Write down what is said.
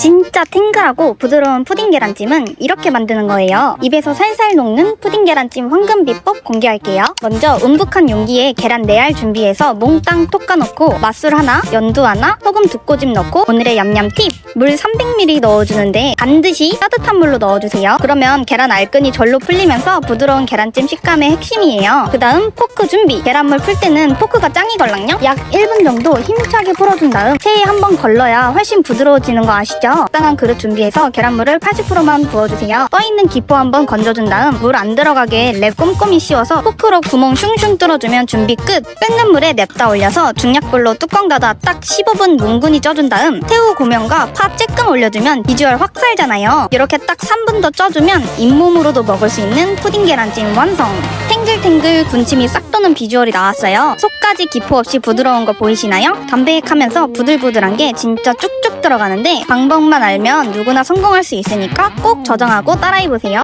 진짜 탱글하고 부드러운 푸딩 계란찜은 이렇게 만드는 거예요. 입에서 살살 녹는 푸딩 계란찜 황금 비법 공개할게요. 먼저 움북한 용기에 계란 4알 준비해서 몽땅 톡 까놓고 맛술 하나, 연두 하나, 소금 두 꼬집 넣고 오늘의 얌얌 팁! 물 300ml 넣어주는데 반드시 따뜻한 물로 넣어주세요. 그러면 계란 알끈이 절로 풀리면서 부드러운 계란찜 식감의 핵심이에요. 그 다음 포크 준비. 계란물 풀 때는 포크가 짱이 걸랑요? 약 1분 정도 힘차게 풀어준 다음 체에 한번 걸러야 훨씬 부드러워지는 거 아시죠? 적당한 그릇 준비해서 계란물을 80%만 부어주세요. 떠있는 기포 한번 건져준 다음 물 안 들어가게 랩 꼼꼼히 씌워서 포크로 구멍 슝슝 뚫어주면 준비 끝! 끓는 물에 냅다 올려서 중약불로 뚜껑 닫아 딱 15분 뭉근히 쪄준 다음 새우 고명과 파 쬐끔 올려주면 비주얼 확 살잖아요. 이렇게 딱 3분 더 쪄주면 잇몸으로도 먹을 수 있는 푸딩 계란찜 완성! 탱글탱글 군침이 싹 도는 비주얼이 나왔어요. 속까지 기포 없이 부드러운 거 보이시나요? 담백하면서 부들부들한 게 진짜 쭉쭉 들어가는데 방법만 알면 누구나 성공할 수 있으니까 꼭 저장하고 따라해보세요.